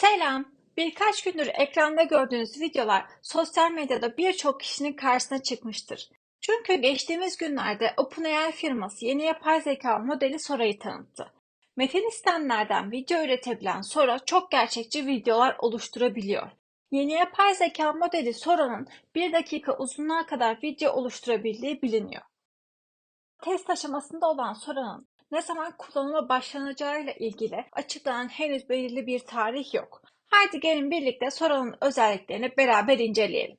Selam. Birkaç gündür ekranda gördüğünüz videolar sosyal medyada birçok kişinin karşısına çıkmıştır. Çünkü geçtiğimiz günlerde OpenAI firması yeni yapay zeka modeli Sora'yı tanıttı. Metin istemlerden video üretebilen Sora çok gerçekçi videolar oluşturabiliyor. Yeni yapay zeka modeli Sora'nın 1 dakika uzunluğa kadar video oluşturabildiği biliniyor. Test aşamasında olan Sora'nın ne zaman kullanıma başlanacağıyla ilgili açıklanan henüz belirli bir tarih yok. Haydi gelin birlikte Sora'nın özelliklerini beraber inceleyelim.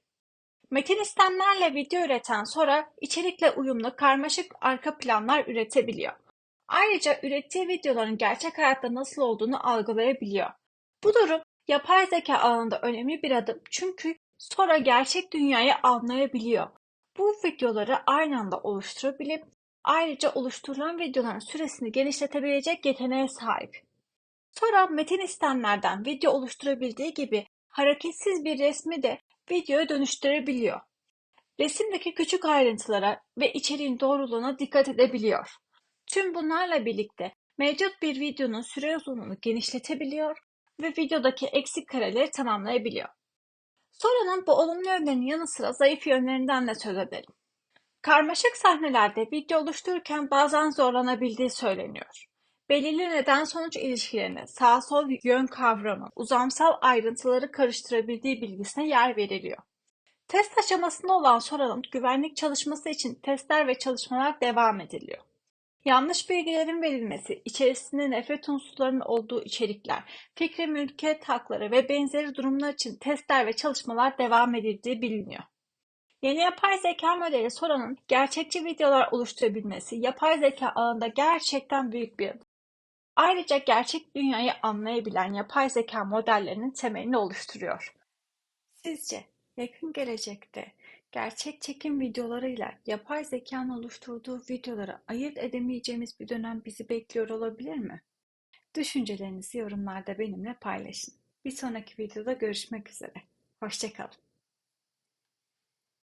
Metin istemlerle video üreten Sora, içerikle uyumlu karmaşık arka planlar üretebiliyor. Ayrıca ürettiği videoların gerçek hayatta nasıl olduğunu algılayabiliyor. Bu durum yapay zeka alanında önemli bir adım çünkü Sora gerçek dünyayı anlayabiliyor. Bu videoları aynı anda oluşturabilip ayrıca oluşturulan videoların süresini genişletebilecek yeteneğe sahip. Sonra metin istemlerden video oluşturabildiği gibi hareketsiz bir resmi de videoya dönüştürebiliyor. Resimdeki küçük ayrıntılara ve içeriğin doğruluğuna dikkat edebiliyor. Tüm bunlarla birlikte mevcut bir videonun süre uzunluğunu genişletebiliyor ve videodaki eksik kareleri tamamlayabiliyor. Sora'nın bu olumlu yönlerinin yanı sıra zayıf yönlerinden de söz edelim. Karmaşık sahnelerde video oluştururken bazen zorlanabildiği söyleniyor. Belirli neden-sonuç ilişkilerine, sağ-sol yön kavramı, uzamsal ayrıntıları karıştırabildiği bilgisine yer veriliyor. Test aşamasında olan Sora'nın güvenlik çalışması için testler ve çalışmalar devam ediliyor. Yanlış bilgilerin verilmesi, içerisinde nefret unsurlarının olduğu içerikler, fikri mülkiyet hakları ve benzeri durumlar için testler ve çalışmalar devam edildiği biliniyor. Yeni yapay zeka modeli Sora'nın gerçekçi videolar oluşturabilmesi yapay zeka alanında gerçekten büyük bir adım. Ayrıca gerçek dünyayı anlayabilen yapay zeka modellerinin temelini oluşturuyor. Sizce yakın gelecekte gerçek çekim videolarıyla yapay zekanın oluşturduğu videoları ayırt edemeyeceğimiz bir dönem bizi bekliyor olabilir mi? Düşüncelerinizi yorumlarda benimle paylaşın. Bir sonraki videoda görüşmek üzere. Hoşçakalın.